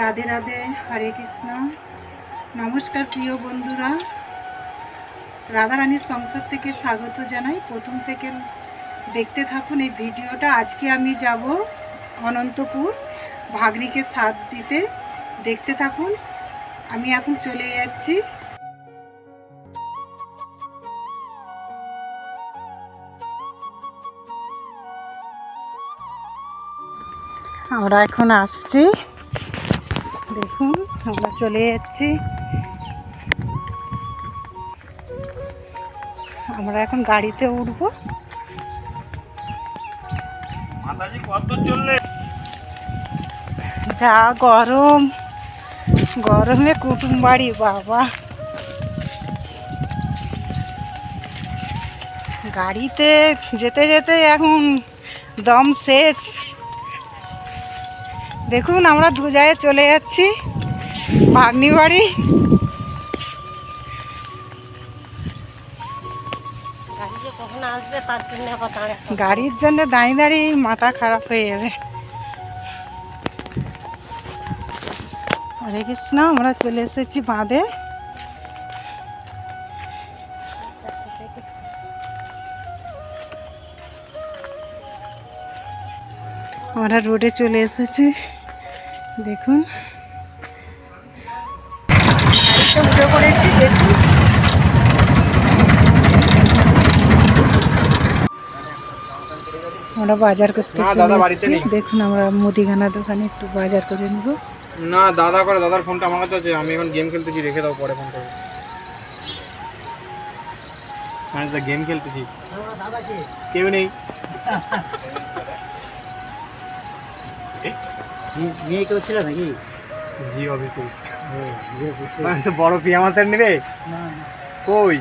রাধে রাধে, হরে কৃষ্ণ। নমস্কার প্রিয় বন্ধুরা। রাধারানীর সংসার থেকে স্বাগত জানাই। প্রথম থেকে দেখতে থাকুন এই ভিডিওটা। আজকে আমি যাব অনন্তপুর, ভাগ্নিকে সাথ দিতে। দেখতে থাকুন। আমি এখন চলে যাচ্ছি। আমরা এখন আসছি দেখুন আমরা চলে যাচ্ছি। আমরা এখন গাড়িতে উঠবো। যা গরম গরমে কুটুম বাড়ি বাবা। গাড়িতে যেতে যেতে এখন দম শেষ। দেখুন আমরা দু জায়গায় চলে যাচ্ছি। ভাগ্নি বাড়ি। গাড়ির জন্য দাঁড়িয়ে দাঁড়িয়ে মাথা খারাপ হয়ে যাবে। হরে কৃষ্ণ আমরা চলে এসেছি বাঁধে। আমরা রোডে চলে এসেছি। দেখুন। উঠে পড়েছি দেখুন। আমরা বাজার করতে না, দাদা বাড়িতে নেই। দেখুন আমরা মুদিখানা দোকানে একটু বাজার করে নেব। না দাদা করে দাদার ফোনটা আমার কাছে আছে আমি এখন গেম খেলতেছি রেখে দাও পরে ফোন করব। আমি তো গেম খেলতেছি। কেউ নেই। নিয়ে কেউ ছিল নাকি? জি অবশ্যই মানে তো বড় পিয়া মাছের নেবে? কই?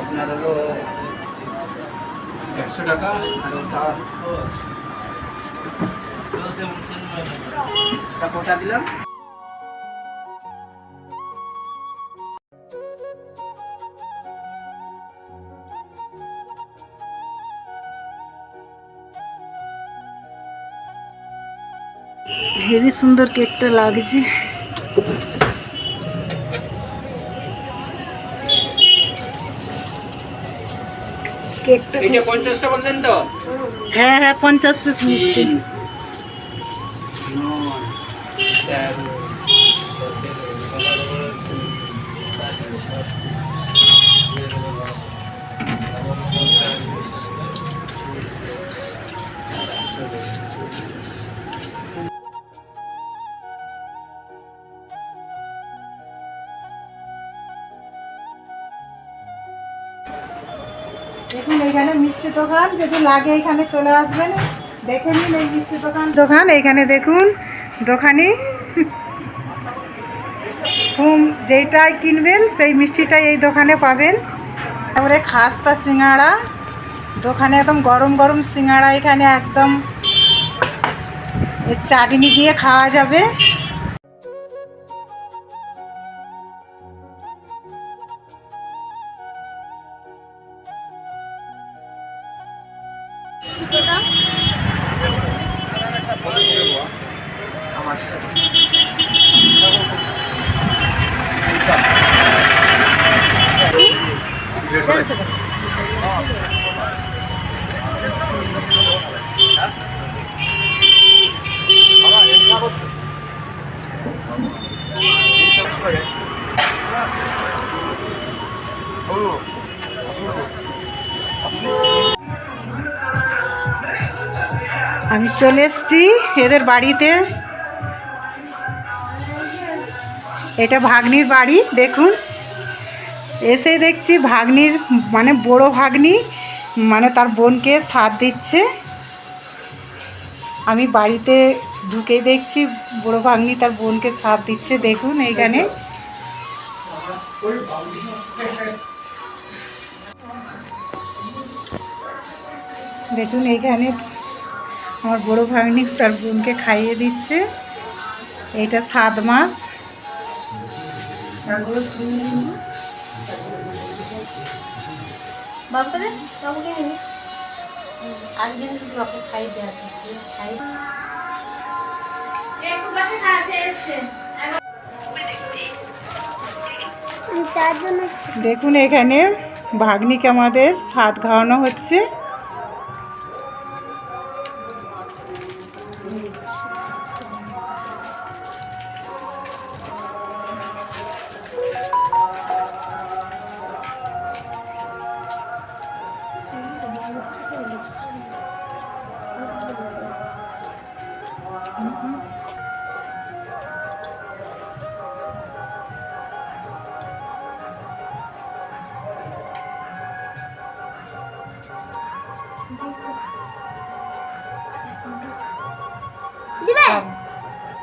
আপনার হলো একশো টাকা আর ওটা ওটা দিলাম? হেভি সুন্দর কেকটা লাগছে কেকটা এটা খুব- পঞ্চাশটা বললেন তো হ্যাঁ হ্যাঁ পঞ্চাশ পিস মিষ্টি তিন, নয়, দেখুন, এখানে মিষ্টি দোকান, যদি লাগে এখানে চলে আসবেন। দেখে নিন এই মিষ্টি দোকান। দোকান, এখানে দেখুন, দোকানি। হুম, যেইটাই কিনবেন, সেই মিষ্টিটাই এই দোকানে পাবেন। তারপরে খাস্তা সিঙ্গাড়া। দোকানে একদম গরম গরম সিঙ্গাড়া এখানে একদম। চাটনি দিয়ে খাওয়া যাবে। আমি চলে এসেছি এদের বাড়িতে। এটা ভাগ্নির বাড়ি, দেখুন। এসে দেখছি ভাগ্নির মানে বড় ভাগ্নি মানে তার বোনকে সাথ দিচ্ছে। আমি বাড়িতে ঢুকে দেখছি, বড় ভাগ্নি তার বোনকে সাথ দিচ্ছে, দেখুন এইখানে। দেখুন এইখানে আমার বড় ভাগ্নি তার বোনকে খাইয়ে দিচ্ছে। এটা সাত মাস। দেখুন এখানে ভাগ্নিকে আমাদের স্বাদ খাওয়ানো হচ্ছে।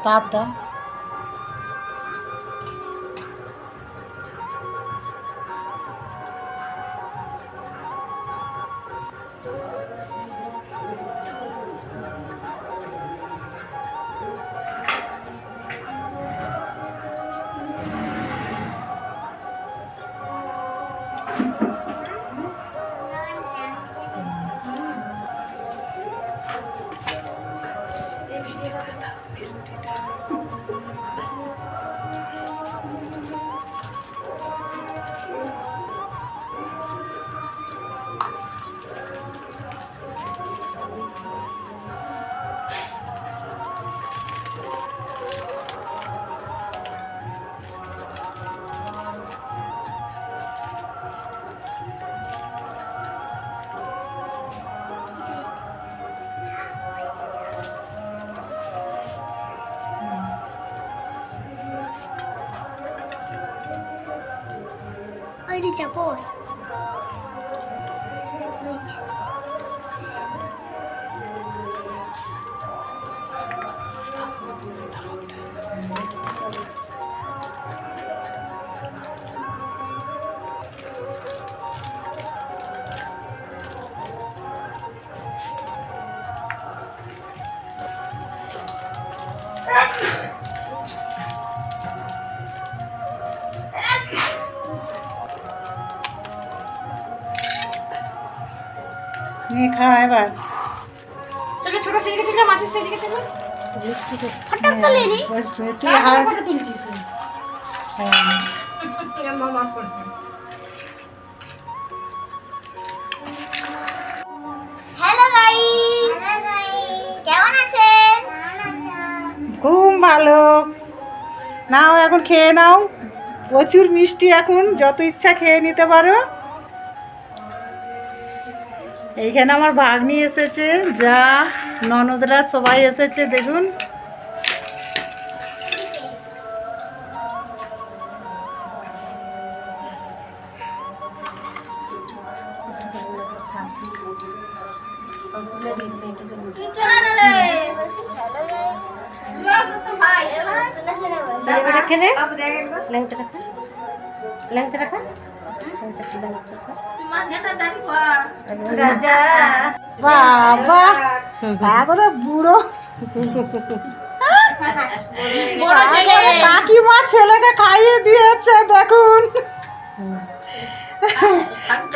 তাপটা Öyle çabuk. নিয়ে খা এবার। চলো ছোট সেদিকে চলো মাছের সেদিকে চলো হঠাৎ তো লেনি। তুই হাত ফটো তুলছিস তুই? হ্যাঁ। হ্যালো গাইস কেমন আছেন? খুব ভালো। নাও এখন খেয়ে নাও। প্রচুর মিষ্টি এখন যত ইচ্ছা খেয়ে নিতে পারো। এইখানে আমার ভাগ্নি এসেছে যা ননদরা সবাই এসেছে দেখুন। রাখা। ল্যাংটা রাখা। বাবা বুড়ো। কাকিমা ছেলেকে খাইয়ে দিয়েছে দেখুন।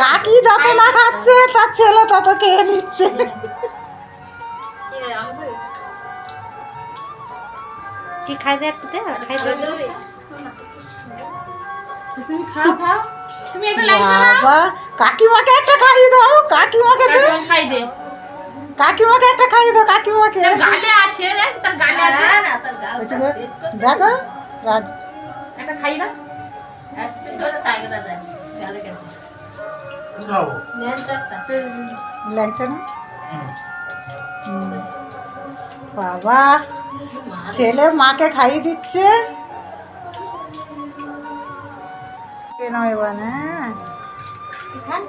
কাকি যত না খাচ্ছে তার ছেলে তত খেয়ে নিচ্ছে। কি খাই দে একটু দে খাই দে তুমি খাও। বাবা কাকিমাকে একটা খাইয়ে দাও কাকিমাকে দে। খাই দে। কাকিমাকে একটা খাইয়ে দাও কাকিমাকে। গালে আছে দেখ তার গালে আছে। বলছি গো, দেখো রাজ। একটা খাই না লাগছে না? বাবা ছেলে মাকে খাইয়ে দিচ্ছে। খেয়ে নাও এবার হ্যাঁ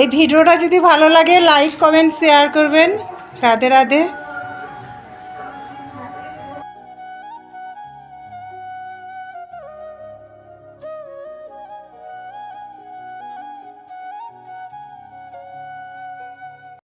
এই ভিডিওটা যদি ভালো লাগে লাইক কমেন্ট শেয়ার করবেন। রাধে রাধে।